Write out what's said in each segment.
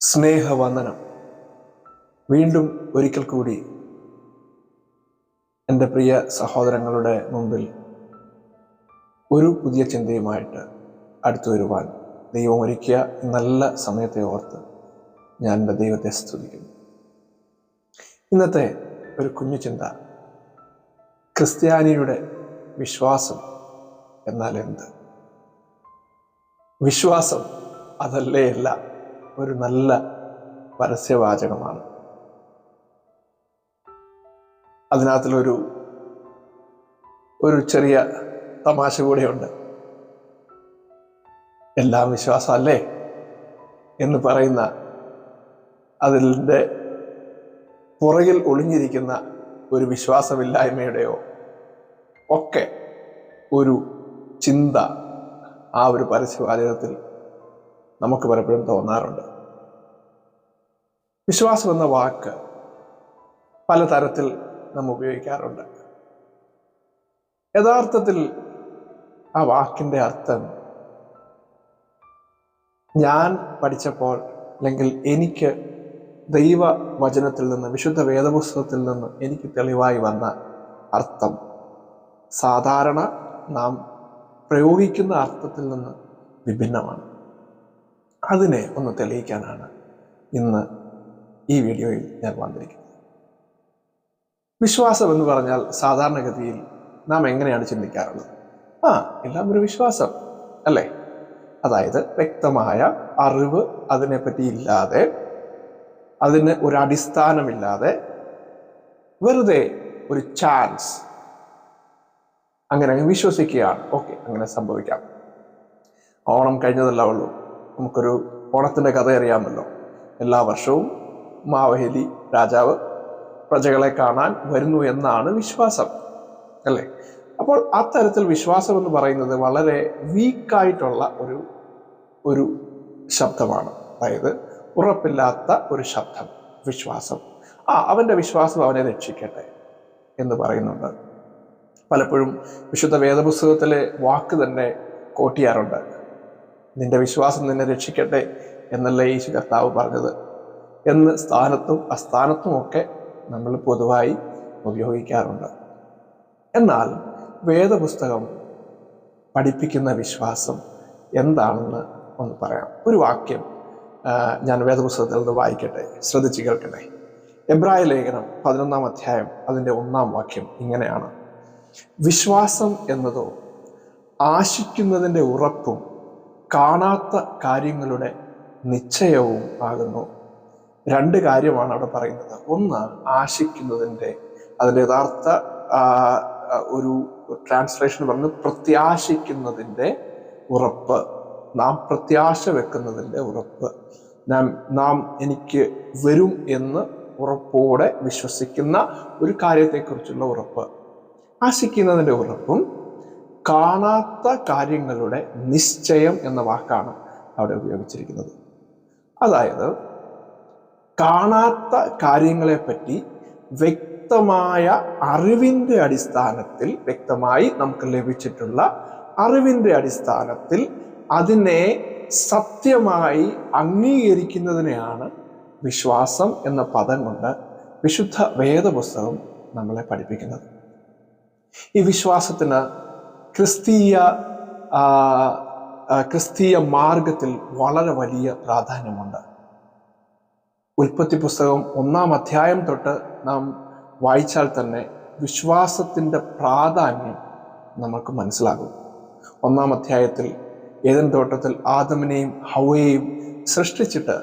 സ്നേഹവന്ദനം. വീണ്ടും ഒരിക്കൽ കൂടി എന്റെ പ്രിയ സഹോദരങ്ങളുടെ മുമ്പിൽ ഒരു പുതിയ ചിന്തയുമായിട്ട് അടുത്തു വരുവാൻ ദൈവം ഒരുക്കിയ നല്ല സമയത്തെ ഓർത്ത് ഞാൻ എന്റെ ദൈവത്തെ സ്തുതിക്കുന്നു. ഇന്നത്തെ ഒരു കുഞ്ഞു ചിന്ത ക്രിസ്ത്യാനിയുടെ വിശ്വാസം എന്നാൽ എന്ത്? വിശ്വാസം അതല്ലേ അല്ല ഒരു നല്ല പരസ്യവാചകമാണ്. അതിനകത്തിലൊരു ഒരു ചെറിയ തമാശ കൂടെയുണ്ട്. എല്ലാം വിശ്വാസമല്ലേ? എന്ന് പറയുന്ന അതിന്റെ പുറകിൽ ഒളിഞ്ഞിരിക്കുന്ന ഒരു വിശ്വാസമില്ലായ്മയുടെയോ ഒക്കെ ഒരു ചിന്ത ആ ഒരു പരസ്യവാചകത്തിൽ നമുക്ക് പലപ്പോഴും തോന്നാറുണ്ട്. വിശ്വാസം എന്ന വാക്ക് പലതരത്തിൽ നാം ഉപയോഗിക്കാറുണ്ട്. യഥാർത്ഥത്തിൽ ആ വാക്കിന്റെ അർത്ഥം ഞാൻ പഠിച്ചപ്പോൾ അല്ലെങ്കിൽ എനിക്ക് ദൈവ വചനത്തിൽ നിന്ന് വിശുദ്ധ വേദപുസ്തകത്തിൽ നിന്ന് എനിക്ക് തെളിവായി വന്ന അർത്ഥം സാധാരണ നാം പ്രയോഗിക്കുന്ന അർത്ഥത്തിൽ നിന്ന് വിഭിന്നമാണ്. അതിനെ ഒന്ന് തെളിയിക്കാനാണ് ഇന്ന് ഈ വീഡിയോയിൽ ഞാൻ വന്നിരിക്കുന്നത്. വിശ്വാസം എന്ന് പറഞ്ഞാൽ സാധാരണഗതിയിൽ നാം എങ്ങനെയാണ് ചിന്തിക്കാറുള്ളത്? ആ എല്ലാം ഒരു വിശ്വാസം അല്ലേ? അതായത് വ്യക്തമായ അറിവ് അതിനെപ്പറ്റി ഇല്ലാതെ അതിന് ഒരു അടിസ്ഥാനമില്ലാതെ വെറുതെ ഒരു ചാൻസ് അങ്ങനെ അങ്ങ് വിശ്വസിക്കുകയാണ്. ഓക്കെ അങ്ങനെ സംഭവിക്കാം. ഓണം കഴിഞ്ഞതല്ല ഉള്ളൂ. നമുക്കൊരു ഓണത്തിന്റെ കഥ അറിയാമല്ലോ. എല്ലാ വർഷവും മാവേലി രാജാവ് പ്രജകളെ കാണാൻ വരുന്നു എന്നാണ് വിശ്വാസം അല്ലേ? അപ്പോൾ അത്തരത്തിൽ വിശ്വാസം എന്ന് പറയുന്നത് വളരെ വീക്കായിട്ടുള്ള ഒരു ഒരു ശബ്ദമാണ്. അതായത് ഉറപ്പില്ലാത്ത ഒരു ശബ്ദം വിശ്വാസം. ആ അവന്റെ വിശ്വാസം അവനെ രക്ഷിക്കട്ടെ എന്ന് പറയുന്നുണ്ട്. പലപ്പോഴും വിശുദ്ധ വേദപുസ്തകത്തിലെ വാക്ക് തന്നെ കോട്ടിയാറുണ്ട്. നിന്റെ വിശ്വാസം നിന്നെ രക്ഷിക്കട്ടെ എന്നല്ലേ യേശു കർത്താവ് പറഞ്ഞത്. എന്ന് സ്ഥാനത്തും അസ്ഥാനത്തുമൊക്കെ നമ്മൾ പൊതുവായി ഉപയോഗിക്കാറുണ്ട്. എന്നാൽ വേദപുസ്തകം പഠിപ്പിക്കുന്ന വിശ്വാസം എന്താണെന്ന് ഒന്ന് പറയാം. ഒരു വാക്യം ഞാൻ വേദപുസ്തകത്തിൽ നിന്ന് വായിക്കട്ടെ. ശ്രദ്ധിച്ച് കേൾക്കട്ടെ എബ്രായ ലേഖനം പതിനൊന്നാം അധ്യായം അതിന്റെ ഒന്നാം വാക്യം ഇങ്ങനെയാണ്. വിശ്വാസം എന്നതോ ആശിക്കുന്നതിന്റെ ഉറപ്പും കാണാത്ത കാര്യങ്ങളുടെ നിശ്ചയവും ആകുന്നു. രണ്ട് കാര്യമാണ് അവിടെ പറയുന്നത്. ഒന്ന് ആശിക്കുന്നതിന്റെ അതിന്റെ യഥാർത്ഥ ഒരു ട്രാൻസ്ലേഷൻ പറഞ്ഞ് പ്രത്യാശിക്കുന്നതിന്റെ ഉറപ്പ്. നാം പ്രത്യാശ വെക്കുന്നതിന്റെ ഉറപ്പ്. നാം നാം എനിക്ക് വരും എന്ന് ഉറപ്പോടെ വിശ്വസിക്കുന്ന ഒരു കാര്യത്തെക്കുറിച്ചുള്ള ഉറപ്പ്. ആശിക്കുന്നതിന്റെ ഉറപ്പും കാണാത്ത കാര്യങ്ങളുടെ നിശ്ചയം എന്ന വാക്കാണ് അവിടെ ഉപയോഗിച്ചിരിക്കുന്നത്. അതായത് കാണാത്ത കാര്യങ്ങളെപ്പറ്റി വ്യക്തമായ അറിവിന്റെ അടിസ്ഥാനത്തിൽ വ്യക്തമായി നമുക്ക് ലഭിച്ചിട്ടുള്ള അറിവിന്റെ അടിസ്ഥാനത്തിൽ അതിനെ സത്യമായി അംഗീകരിക്കുന്നതിനെയാണ് വിശ്വാസം എന്ന പദം കൊണ്ട് വിശുദ്ധ വേദപുസ്തകം നമ്മളെ പഠിപ്പിക്കുന്നത്. ഈ വിശ്വാസത്തിന് ക്രിസ്തീയ ക്രിസ്തീയ മാർഗത്തിൽ വളരെ വലിയ പ്രാധാന്യമുണ്ട്. ഉൽപ്പത്തി പുസ്തകം ഒന്നാം അധ്യായം തൊട്ട് നാം വായിച്ചാൽ തന്നെ വിശ്വാസത്തിന്റെ പ്രാധാന്യം നമുക്ക് മനസ്സിലാകും. ഒന്നാം അധ്യായത്തിൽ ഏതൻ തോട്ടത്തിൽ ആദമിനെയും ഹവയെയും സൃഷ്ടിച്ചിട്ട്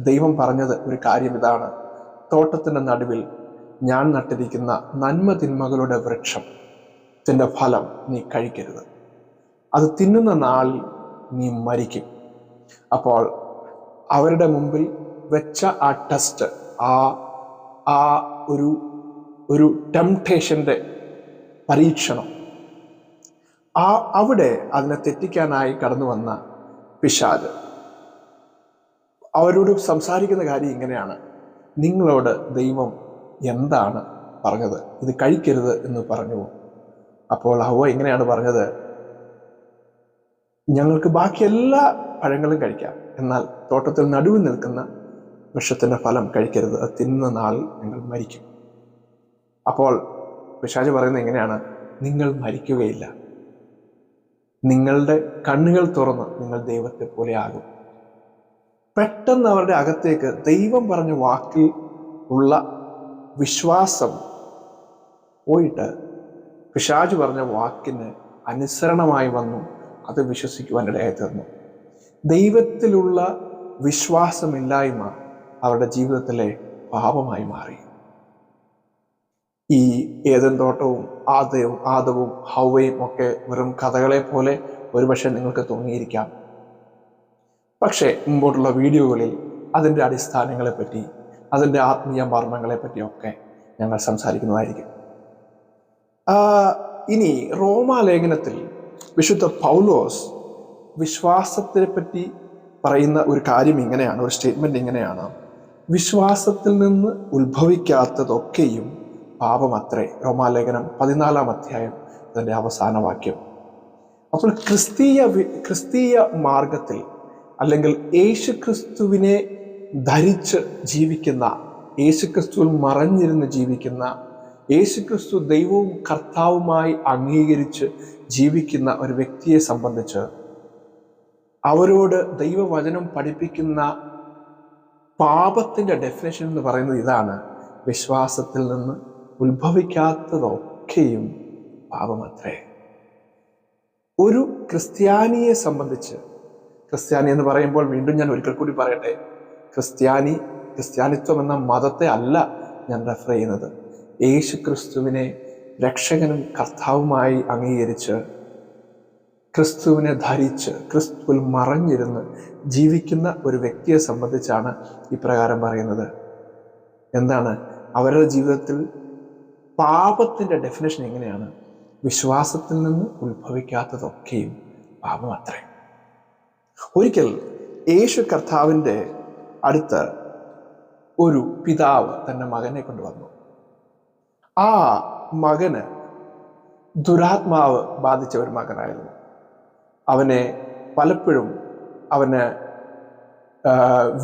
ദൈവം പറഞ്ഞത് ഒരു കാര്യം ഇതാണ്. തോട്ടത്തിന്റെ നടുവിൽ ഞാൻ നട്ടിരിക്കുന്ന നന്മ തിന്മകളുടെ വൃക്ഷം. ത്തിന്റെ ഫലം നീ കഴിക്കരുത്. അത് തിന്നുന്ന നാളിൽ നീ മരിക്കും. അപ്പോൾ അവരുടെ മുമ്പിൽ വെച്ച ആ ടെസ്റ്റ് ആ ആ ഒരു ഒരു ടെംപ്ടേഷന്റെ പരീക്ഷണം. ആ അവിടെ അതിനെ തെറ്റിക്കാനായി കടന്നു വന്ന പിശാജ് അവരോട് സംസാരിക്കുന്ന കാര്യം ഇങ്ങനെയാണ്. നിങ്ങളോട് ദൈവം എന്താണ് പറഞ്ഞത്? ഇത് കഴിക്കരുത് എന്ന് പറഞ്ഞു അപ്പോൾ ഹവ ഇങ്ങനെയാണ് പറഞ്ഞത്. ഞങ്ങൾക്ക് ബാക്കി എല്ലാ പഴങ്ങളും കഴിക്കാം. എന്നാൽ തോട്ടത്തിൽ നടുവിൽ നിൽക്കുന്ന വൃക്ഷത്തിന്റെ ഫലം കഴിക്കരുത്. അത് തിന്നുന്ന നാൾ നിങ്ങൾ മരിക്കും. അപ്പോൾ പിശാജ് പറയുന്നത് എങ്ങനെയാണ് നിങ്ങൾ മരിക്കുകയില്ല. നിങ്ങളുടെ കണ്ണുകൾ തുറന്ന് നിങ്ങൾ ദൈവത്തെ പോലെ ആകും. പെട്ടെന്ന് അവരുടെ അകത്തേക്ക് ദൈവം പറഞ്ഞ വാക്കിൽ ഉള്ള വിശ്വാസം പോയിട്ട് പിശാജ് പറഞ്ഞ വാക്കിന് അനുസരണമായി വന്നു. അത് വിശ്വസിക്കുവാൻ ഇടയായി തീർന്നു. ദൈവത്തിലുള്ള വിശ്വാസമില്ലായ്മ അവരുടെ ജീവിതത്തിലെ പാപമായി മാറി. ഈ ഏതൻ തോട്ടവും ആദവും ആദവും ഹൗവയും ഒക്കെ വെറും കഥകളെ പോലെ ഒരുപക്ഷെ നിങ്ങൾക്ക് തോന്നിയിരിക്കാം. പക്ഷേ മുമ്പോട്ടുള്ള വീഡിയോകളിൽ അതിന്റെ അടിസ്ഥാനങ്ങളെപ്പറ്റി അതിന്റെ ആത്മീയ മർമ്മങ്ങളെപ്പറ്റിയൊക്കെ ഞങ്ങൾ സംസാരിക്കുന്നതായിരിക്കും. ഇനി റോമാലേഖനത്തിൽ വിശുദ്ധ പൗലോസ് വിശ്വാസത്തിനെ പറ്റി പറയുന്ന ഒരു കാര്യം ഇങ്ങനെയാണ് ഒരു സ്റ്റേറ്റ്മെന്റ് ഇങ്ങനെയാണ്. വിശ്വാസത്തിൽ നിന്ന് ഉത്ഭവിക്കാത്തതൊക്കെയും പാപമത്രേ റോമാലേഖനം പതിനാലാം അധ്യായം അതിന്റെ അവസാന വാക്യം. അപ്പോൾ ക്രിസ്തീയ ക്രിസ്തീയ മാർഗത്തിൽ അല്ലെങ്കിൽ യേശു ക്രിസ്തുവിനെ ധരിച്ച് ജീവിക്കുന്ന യേശു ക്രിസ്തുവിൽ മറഞ്ഞിരുന്ന് ജീവിക്കുന്ന യേശു ക്രിസ്തു ദൈവവും കർത്താവുമായി അംഗീകരിച്ച് ജീവിക്കുന്ന ഒരു വ്യക്തിയെ സംബന്ധിച്ച് അവരോട് ദൈവവചനം പഠിപ്പിക്കുന്ന പാപത്തിന്റെ ഡെഫിനേഷൻ എന്ന് പറയുന്നത് ഇതാണ്. വിശ്വാസത്തിൽ നിന്ന് ഉത്ഭവിക്കാത്തതൊക്കെയും പാപമത്രേ. ഒരു ക്രിസ്ത്യാനിയെ സംബന്ധിച്ച് ക്രിസ്ത്യാനി എന്ന് പറയുമ്പോൾ വീണ്ടും ഞാൻ ഒരിക്കൽ കൂടി പറയട്ടെ ക്രിസ്ത്യാനി ക്രിസ്ത്യാനിത്വം എന്ന മതത്തെ അല്ല ഞാൻ റെഫർ ചെയ്യുന്നത്. യേശു ക്രിസ്തുവിനെ രക്ഷകനും കർത്താവുമായി അംഗീകരിച്ച് ക്രിസ്തുവിനെ ധരിച്ച് ക്രിസ്തുവിൽ മറഞ്ഞിരുന്ന് ജീവിക്കുന്ന ഒരു വ്യക്തിയെ സംബന്ധിച്ചാണ് ഇപ്രകാരം പറയുന്നത്. എന്താണ്? അവരുടെ ജീവിതത്തിൽ പാപത്തിന്റെ ഡെഫിനേഷൻ എങ്ങനെയാണ്? വിശ്വാസത്തിൽ നിന്ന് ഉത്ഭവിക്കാത്തതൊക്കെയും പാപം അത്രേ. ഒരിക്കൽ യേശു കർത്താവിന്റെ അടുത്ത് ഒരു പിതാവ് തന്റെ മകനെ കൊണ്ടുവന്നു. ആ മകന് ദുരാത്മാവ് ബാധിച്ച ഒരു മകനായിരുന്നു. അവനെ പലപ്പോഴും അവന്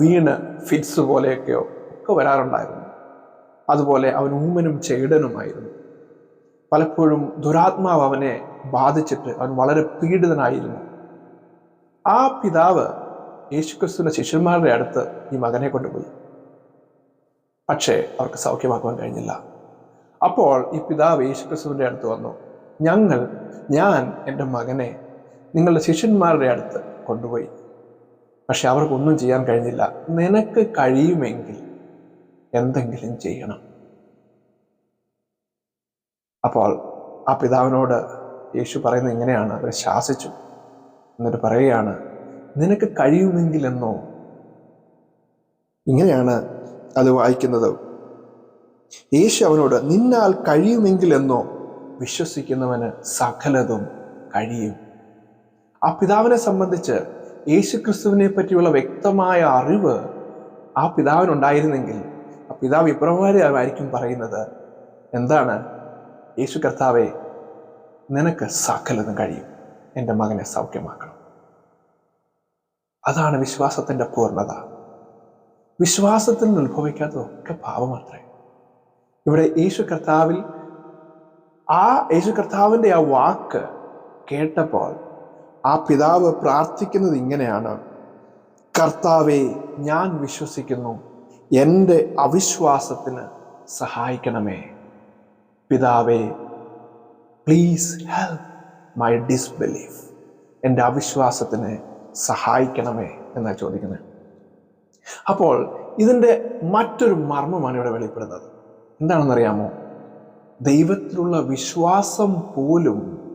വീണ് ഫിറ്റ്സ് പോലെയൊക്കെയോ ഒക്കെ വരാറുണ്ടായിരുന്നു. അതുപോലെ അവൻ ഊമനും ചേടനുമായിരുന്നു. പലപ്പോഴും ദുരാത്മാവ് അവനെ ബാധിച്ചിട്ട് അവൻ വളരെ പീഡിതനായിരുന്നു. ആ പിതാവ് യേശുക്രിസ്തുവിന്റെ ശിഷ്യന്മാരുടെ അടുത്ത് ഈ മകനെ കൊണ്ടുപോയി. പക്ഷേ അവർക്ക് സൗഖ്യമാക്കുവാൻ കഴിഞ്ഞില്ല. അപ്പോൾ ഈ പിതാവ് യേശുക്രിസ്തുവിന്റെ അടുത്ത് വന്നു ഞങ്ങൾ ഞാൻ എന്റെ മകനെ നിങ്ങളുടെ ശിഷ്യന്മാരുടെ അടുത്ത് കൊണ്ടുപോയി. പക്ഷെ അവർക്കൊന്നും ചെയ്യാൻ കഴിഞ്ഞില്ല. നിനക്ക് കഴിയുമെങ്കിൽ എന്തെങ്കിലും ചെയ്യണം. അപ്പോൾ ആ പിതാവിനോട് യേശു പറയുന്നത് ഇങ്ങനെയാണ്. അവരെ ശാസിച്ചു. എന്നിട്ട് പറയുകയാണ് നിനക്ക് കഴിയുമെങ്കിൽ എന്നോ ഇങ്ങനെയാണ് അത് വായിക്കുന്നത്. യേശു അവനോട് നിന്നാൽ കഴിയുമെങ്കിലെന്നോ? വിശ്വസിക്കുന്നവന് സകലതും കഴിയും. ആ പിതാവിനെ സംബന്ധിച്ച് യേശു ക്രിസ്തുവിനെ പറ്റിയുള്ള വ്യക്തമായ അറിവ് ആ പിതാവിനുണ്ടായിരുന്നെങ്കിൽ ആ പിതാവ് ഇപ്രകാരമായിരിക്കും പറയുന്നത്. എന്താണ്? യേശു കർത്താവെ നിനക്ക് സകലതും കഴിയും. എന്റെ മകനെ സൗഖ്യമാക്കണം. അതാണ് വിശ്വാസത്തിന്റെ പൂർണത. വിശ്വാസത്തിൽ ഉത്ഭവിക്കാത്തതൊക്കെ പാപമത്രേ ഇവിടെ യേശു കർത്താവിൽ ആ യേശു കർത്താവിന്റെ ആ വാക്ക് കേട്ടപ്പോൾ ആ പിതാവ് പ്രാർത്ഥിക്കുന്നത് ഇങ്ങനെയാണ്. കർത്താവെ ഞാൻ വിശ്വസിക്കുന്നു. എന്റെ അവിശ്വാസത്തിന് സഹായിക്കണമേ. പിതാവേ പ്ലീസ് ഹെൽപ്പ് മൈ ഡിസ്ബിലീഫ് എന്റെ അവിശ്വാസത്തിന് സഹായിക്കണമേ എന്നാണ് ചോദിക്കുന്നത്. അപ്പോൾ ഇതിന്റെ മറ്റൊരു മർമ്മമാണ് ഇവിടെ വെളിപ്പെടുന്നത്. എന്താണെന്നറിയാമോ? ദൈവത്തിലുള്ള വിശ്വാസം പോലും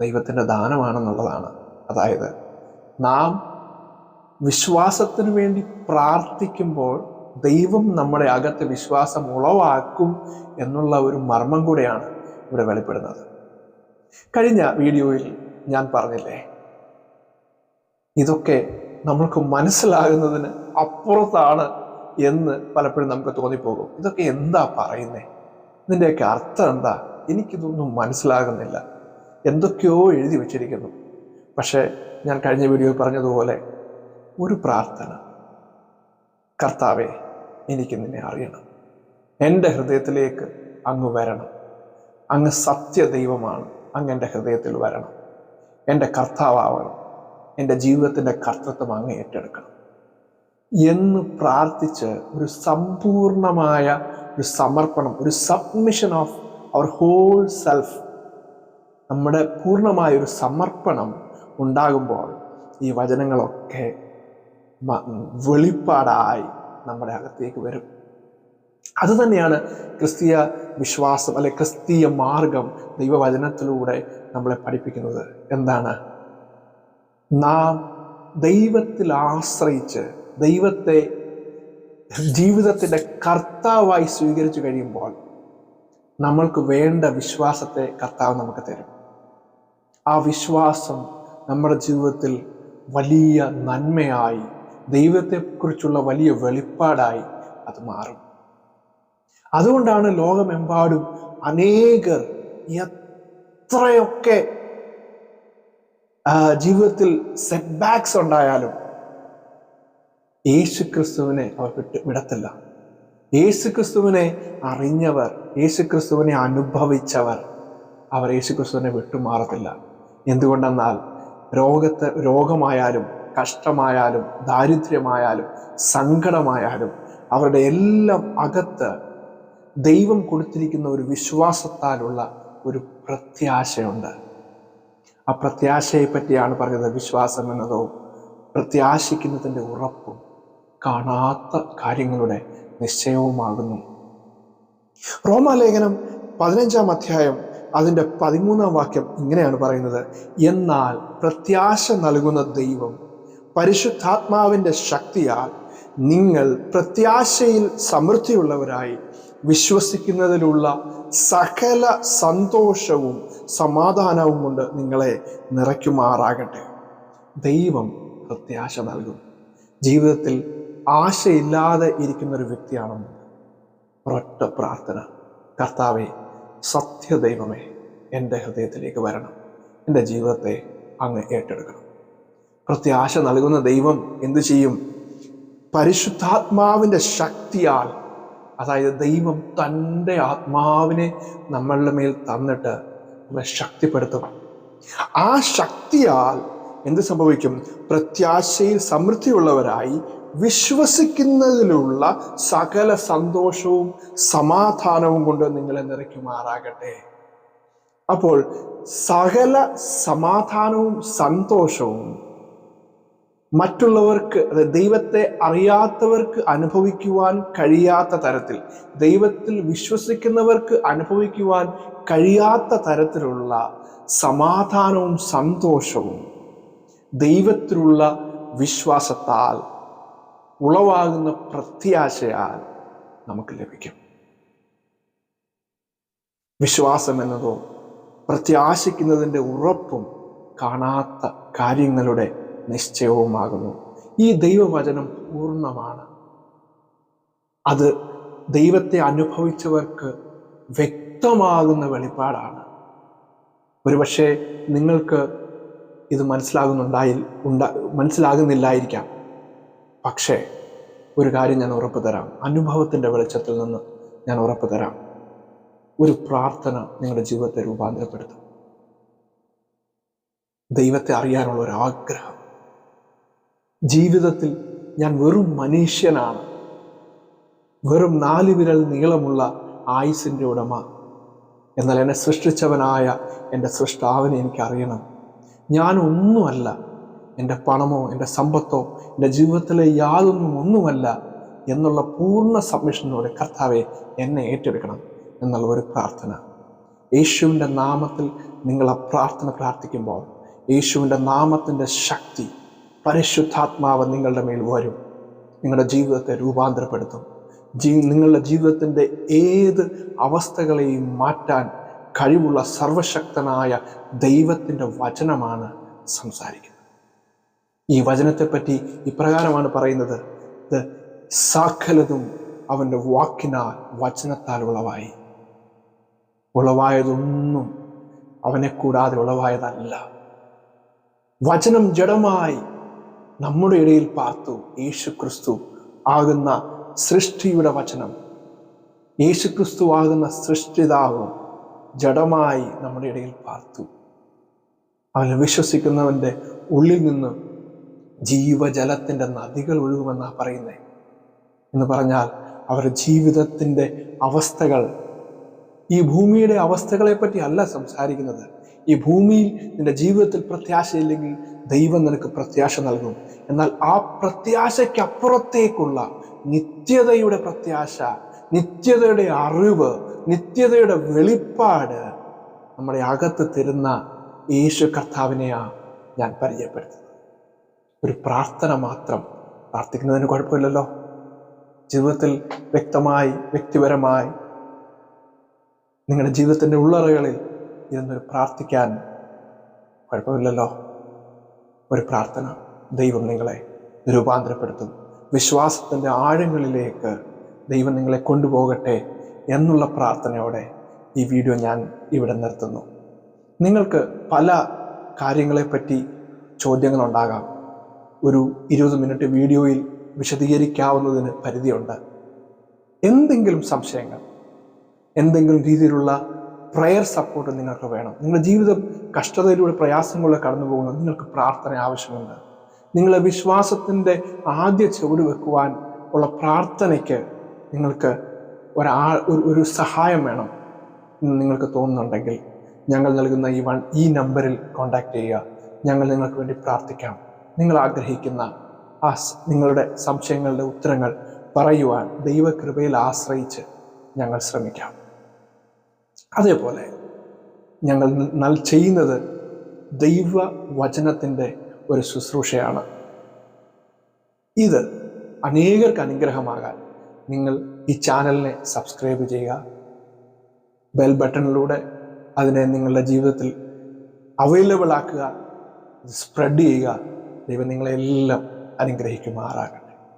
ദൈവത്തിന്റെ ദാനമാണെന്നുള്ളതാണ്. അതായത് നാം വിശ്വാസത്തിന് വേണ്ടി പ്രാർത്ഥിക്കുമ്പോൾ ദൈവം നമ്മുടെ അകത്ത് വിശ്വാസം ഉളവാക്കും എന്നുള്ള ഒരു മർമ്മം കൂടെയാണ് ഇവിടെ വെളിപ്പെടുന്നത്. കഴിഞ്ഞ വീഡിയോയിൽ ഞാൻ പറഞ്ഞില്ലേ ഇതൊക്കെ നമ്മൾക്ക് മനസ്സിലാകുന്നതിന് അപ്പുറത്താണ് എന്ന് പലപ്പോഴും നമുക്ക് തോന്നിപ്പോകും. ഇതൊക്കെ എന്താ പറയുന്നേ? ഇതിന്റെയൊക്കെ അർത്ഥം എന്താ? എനിക്കിതൊന്നും മനസ്സിലാകുന്നില്ല. എന്തൊക്കെയോ എഴുതി വച്ചിരിക്കുന്നു. പക്ഷേ ഞാൻ കഴിഞ്ഞ വീഡിയോയിൽ പറഞ്ഞതുപോലെ ഒരു പ്രാർത്ഥന. കർത്താവെ എനിക്ക് നിന്നെ അറിയണം. എന്റെ ഹൃദയത്തിലേക്ക് അങ്ങ് വരണം. അങ്ങ് സത്യ ദൈവമാണ് അങ്ങ് എന്റെ ഹൃദയത്തിൽ വരണം. എന്റെ കർത്താവണം എന്റെ ജീവിതത്തിന്റെ കർത്തൃത്വം അങ്ങ് ഏറ്റെടുക്കണം. എന്ന് പ്രാർത്ഥിച്ച് ഒരു സമ്പൂർണമായ ഒരു സമർപ്പണം ഒരു submission of our whole self നമ്മുടെ പൂർണമായ ഒരു സമർപ്പണം ഉണ്ടാകുമ്പോൾ ഈ വചനങ്ങളൊക്കെ വെളിപ്പാടായി നമ്മുടെ അകത്തേക്ക് വരും. അത് തന്നെയാണ് ക്രിസ്തീയ വിശ്വാസം അല്ലെ ക്രിസ്തീയ മാർഗം ദൈവവചനത്തിലൂടെ നമ്മളെ പഠിപ്പിക്കുന്നത്. എന്താണ്? നാം ദൈവത്തിൽ ആശ്രയിച്ച് ദൈവത്തെ ജീവിതത്തിന്റെ കർത്താവായി സ്വീകരിച്ചു കഴിയുമ്പോൾ നമ്മൾക്ക് വേണ്ട വിശ്വാസത്തെ കർത്താവ് നമുക്ക് തരും. ആ വിശ്വാസം നമ്മുടെ ജീവിതത്തിൽ വലിയ നന്മയായി ദൈവത്തെക്കുറിച്ചുള്ള വലിയ വെളിപ്പാടായി അത് മാറും. അതുകൊണ്ടാണ് ലോകമെമ്പാടും അനേകർ എത്രയൊക്കെ ജീവിതത്തിൽ സെറ്റ് ബാക്സ് ഉണ്ടായാലും യേശു ക്രിസ്തുവിനെ അവർ വിട്ട് വിടത്തില്ല. യേശു ക്രിസ്തുവിനെ അറിഞ്ഞവർ യേശു ക്രിസ്തുവിനെ അനുഭവിച്ചവർ അവർ യേശു ക്രിസ്തുവിനെ വിട്ടുമാറത്തില്ല എന്തുകൊണ്ടെന്നാൽ രോഗത്തെ രോഗമായാലും കഷ്ടമായാലും ദാരിദ്ര്യമായാലും സങ്കടമായാലും അവരുടെ എല്ലാം അകത്ത് ദൈവം കൊടുത്തിരിക്കുന്ന ഒരു വിശ്വാസത്താലുള്ള ഒരു പ്രത്യാശയുണ്ട്. ആ പ്രത്യാശയെ പറ്റിയാണ് പറയുന്നത് വിശ്വാസം എന്നതോ പ്രത്യാശിക്കുന്നതിന്റെ ഉറപ്പും. കാണാത്ത കാര്യങ്ങളുടെ നിശ്ചയവുമാകുന്നു. റോമാലേഖനം പതിനഞ്ചാം അധ്യായം അതിന്റെ പതിമൂന്നാം വാക്യം ഇങ്ങനെയാണ് പറയുന്നത്. എന്നാൽ പ്രത്യാശ നൽകുന്ന ദൈവം പരിശുദ്ധാത്മാവിന്റെ ശക്തിയാൽ നിങ്ങൾ പ്രത്യാശയിൽ സമൃദ്ധിയുള്ളവരായി വിശ്വസിക്കുന്നതിലുള്ള സകല സന്തോഷവും സമാധാനവും കൊണ്ട് നിങ്ങളെ നിറയ്ക്കുമാറാകട്ടെ. ദൈവം പ്രത്യാശ നൽകും ജീവിതത്തിൽ ആശയില്ലാതെ ഇരിക്കുന്ന ഒരു വ്യക്തിയാണെന്ന് ഒരൊറ്റ പ്രാർത്ഥന. കർത്താവെ സത്യദൈവമേ എന്റെ ഹൃദയത്തിലേക്ക് വരണം. എന്റെ ജീവിതത്തെ അങ്ങ് ഏറ്റെടുക്കണം. പ്രത്യാശ നൽകുന്ന ദൈവം എന്തു ചെയ്യും? പരിശുദ്ധാത്മാവിന്റെ ശക്തിയാൽ അതായത് ദൈവം തന്റെ ആത്മാവിനെ നമ്മളുടെ മേൽ തന്നിട്ട് നമ്മളെ ശക്തിപ്പെടുത്തും. ആ ശക്തിയാൽ എന്ത് സംഭവിക്കും? പ്രത്യാശയിൽ സമൃദ്ധിയുള്ളവരായി വിശ്വസിക്കുന്നതിലുള്ള സകല സന്തോഷവും സമാധാനവും കൊണ്ട് നിങ്ങളെ നിറയ്ക്കുമാറാകട്ടെ. അപ്പോൾ സകല സമാധാനവും സന്തോഷവും മറ്റുള്ളവർക്ക് ദൈവത്തെ അറിയാത്തവർക്ക് അനുഭവിക്കുവാൻ കഴിയാത്ത തരത്തിൽ ദൈവത്തിൽ വിശ്വസിക്കുന്നവർക്ക് അനുഭവിക്കുവാൻ കഴിയാത്ത തരത്തിലുള്ള സമാധാനവും സന്തോഷവും ദൈവത്തിലുള്ള വിശ്വാസത്താൽ ഉളവാകുന്ന പ്രത്യാശയാൽ നമുക്ക് ലഭിക്കും. വിശ്വാസം എന്നതോ പ്രത്യാശിക്കുന്നതിന്റെ ഉറപ്പും കാണാത്ത കാര്യങ്ങളുടെ നിശ്ചയവുമാകുന്നു. ഈ ദൈവവചനം പൂർണമാണ്. അത് ദൈവത്തെ അനുഭവിച്ചവർക്ക് വ്യക്തമാകുന്ന വെളിപ്പാടാണ്. ഒരുപക്ഷെ നിങ്ങൾക്ക് ഇത് മനസ്സിലാകുന്നുണ്ടായി ഉണ്ടാ മനസ്സിലാകുന്നില്ലായിരിക്കാം. പക്ഷേ ഒരു കാര്യം ഞാൻ ഉറപ്പ് തരാം. അനുഭവത്തിന്റെ വെളിച്ചത്തിൽ നിന്ന് ഞാൻ ഉറപ്പ് തരാം. ഒരു പ്രാർത്ഥന നിങ്ങളുടെ ജീവിതത്തെ രൂപാന്തരപ്പെടുത്തും. ദൈവത്തെ അറിയാനുള്ള ഒരു ആഗ്രഹം ജീവിതത്തിൽ ഞാൻ വെറും മനുഷ്യനാണ്. വെറും നാല് വിരൽ നീളമുള്ള ആയുസിന്റെ ഉടമ. എന്നാൽ എന്നെ സൃഷ്ടിച്ചവനായ എന്റെ സൃഷ്ടാവിനെ എനിക്ക് അറിയണം ഞാൻ ഒന്നുമല്ല എന്റെ പണമോ എന്റെ സമ്പത്തോ എന്റെ ജീവിതത്തിലെ യാതൊന്നും ഒന്നുമല്ല എന്നുള്ള പൂർണ സബ്മിഷനോടെ കർത്താവെ എന്നെ ഏറ്റെടുക്കണം എന്നുള്ള ഒരു പ്രാർത്ഥന. യേശുവിന്റെ നാമത്തിൽ നിങ്ങൾ ആ പ്രാർത്ഥന പ്രാർത്ഥിക്കുമ്പോൾ യേശുവിന്റെ നാമത്തിന്റെ ശക്തി പരിശുദ്ധാത്മാവ് നിങ്ങളുടെ മേൽ വരും. നിങ്ങളുടെ ജീവിതത്തെ രൂപാന്തരപ്പെടുത്തും. ജീ നിങ്ങളുടെ ജീവിതത്തിന്റെ ഏത് അവസ്ഥകളെയും മാറ്റാൻ കഴിവുള്ള സർവശക്തനായ ദൈവത്തിന്റെ വചനമാണ് സംസാരിക്കുന്നത്. ഈ വചനത്തെപ്പറ്റി ഇപ്രകാരമാണ് പറയുന്നത്. ഇത് സകലതും അവന്റെ വാക്കിനാൽ വചനത്താൽ ഉളവായി. ഉളവായതൊന്നും അവനെ കൂടാതെ ഉളവായതല്ല. വചനം ജഡമായി നമ്മുടെ ഇടയിൽ പാർത്തു യേശു ക്രിസ്തു ആകുന്ന സൃഷ്ടിയുടെ വചനം. യേശുക്രിസ്തു ആകുന്ന സൃഷ്ടിതാവും ജഡമായി നമ്മുടെ ഇടയിൽ പാർത്തു. അവനെ വിശ്വസിക്കുന്നവന്റെ ഉള്ളിൽ നിന്ന് ജീവജലത്തിന്റെ നദികൾ ഒഴുകുമെന്നാണ് പറയുന്നത് എന്ന് പറഞ്ഞാൽ അവരുടെ ജീവിതത്തിന്റെ അവസ്ഥകൾ ഈ ഭൂമിയുടെ അവസ്ഥകളെ പറ്റി അല്ല സംസാരിക്കുന്നത്. ഈ ഭൂമിയിൽ നിന്റെ ജീവിതത്തിൽ പ്രത്യാശയില്ലെങ്കിൽ ദൈവം നിനക്ക് പ്രത്യാശ നൽകും. എന്നാൽ ആ പ്രത്യാശയ്ക്കപ്പുറത്തേക്കുള്ള നിത്യതയുടെ പ്രത്യാശ നിത്യതയുടെ അറിവ് നിത്യതയുടെ വെളിപ്പാട് നമ്മുടെ അകത്ത് തരുന്ന യേശു കർത്താവിനെയാണ് ഞാൻ പരിചയപ്പെടുത്തുന്നത്. ഒരു പ്രാർത്ഥന മാത്രം പ്രാർത്ഥിക്കുന്നതിന് കുഴപ്പമില്ലല്ലോ. ജീവിതത്തിൽ വ്യക്തമായി വ്യക്തിപരമായി നിങ്ങളുടെ ജീവിതത്തിന്റെ ഉള്ളറകളിൽ ഇരുന്നൊരു പ്രാർത്ഥിക്കാൻ കുഴപ്പമില്ലല്ലോ. ഒരു പ്രാർത്ഥന ദൈവം നിങ്ങളെ രൂപാന്തരപ്പെടുത്തും. വിശ്വാസത്തിന്റെ ആഴങ്ങളിലേക്ക് ദൈവം നിങ്ങളെ കൊണ്ടുപോകട്ടെ എന്നുള്ള പ്രാർത്ഥനയോടെ ഈ വീഡിയോ ഞാൻ ഇവിടെ നിർത്തുന്നു. നിങ്ങൾക്ക് പല കാര്യങ്ങളെപ്പറ്റി ചോദ്യങ്ങളുണ്ടാകാം. ഒരു ഇരുപത് മിനിറ്റ് വീഡിയോയിൽ വിശദീകരിക്കാവുന്നതിന് പരിധിയുണ്ട്. എന്തെങ്കിലും സംശയങ്ങൾ എന്തെങ്കിലും രീതിയിലുള്ള പ്രയർ സപ്പോർട്ട് നിങ്ങൾക്ക് വേണം. നിങ്ങളുടെ ജീവിതം കഷ്ടതയിലൂടെ പ്രയാസങ്ങളിലൂടെ കടന്നു പോകുന്നത് നിങ്ങൾക്ക് പ്രാർത്ഥന ആവശ്യമുണ്ട്. നിങ്ങളെ വിശ്വാസത്തിന്റെ ആദ്യ ചുവട് വെക്കുവാൻ ഉള്ള പ്രാർത്ഥനയ്ക്ക് നിങ്ങൾക്ക് ഒരാ ഒരു സഹായം വേണം എന്ന് നിങ്ങൾക്ക് തോന്നുന്നുണ്ടെങ്കിൽ ഞങ്ങൾ നൽകുന്ന ഈ വൺ ഈ നമ്പറിൽ കോൺടാക്ട് ചെയ്യുക. ഞങ്ങൾ നിങ്ങൾക്ക് വേണ്ടി പ്രാർത്ഥിക്കാം. നിങ്ങൾ ആഗ്രഹിക്കുന്ന ആ നിങ്ങളുടെ സംശയങ്ങളുടെ ഉത്തരങ്ങൾ പറയുവാൻ ദൈവകൃപയിൽ ആശ്രയിച്ച് ഞങ്ങൾ ശ്രമിക്കാം. അതേപോലെ ഞങ്ങൾ നൽ ചെയ്യുന്നത് ദൈവ വചനത്തിന്റെ ഒരു ശുശ്രൂഷയാണ്. ഇത് അനേകർക്ക് അനുഗ്രഹമാകാൻ നിങ്ങൾ ഈ ചാനലിനെ സബ്സ്ക്രൈബ് ചെയ്യുക. ബെൽ ബട്ടണിലൂടെ അതിനെ നിങ്ങളുടെ ജീവിതത്തിൽ അവൈലബിൾ ആക്കുക. സ്പ്രെഡ് ചെയ്യുക. ദൈവം നിങ്ങളെല്ലാം അനുഗ്രഹിക്കുമാറാകട്ടെ.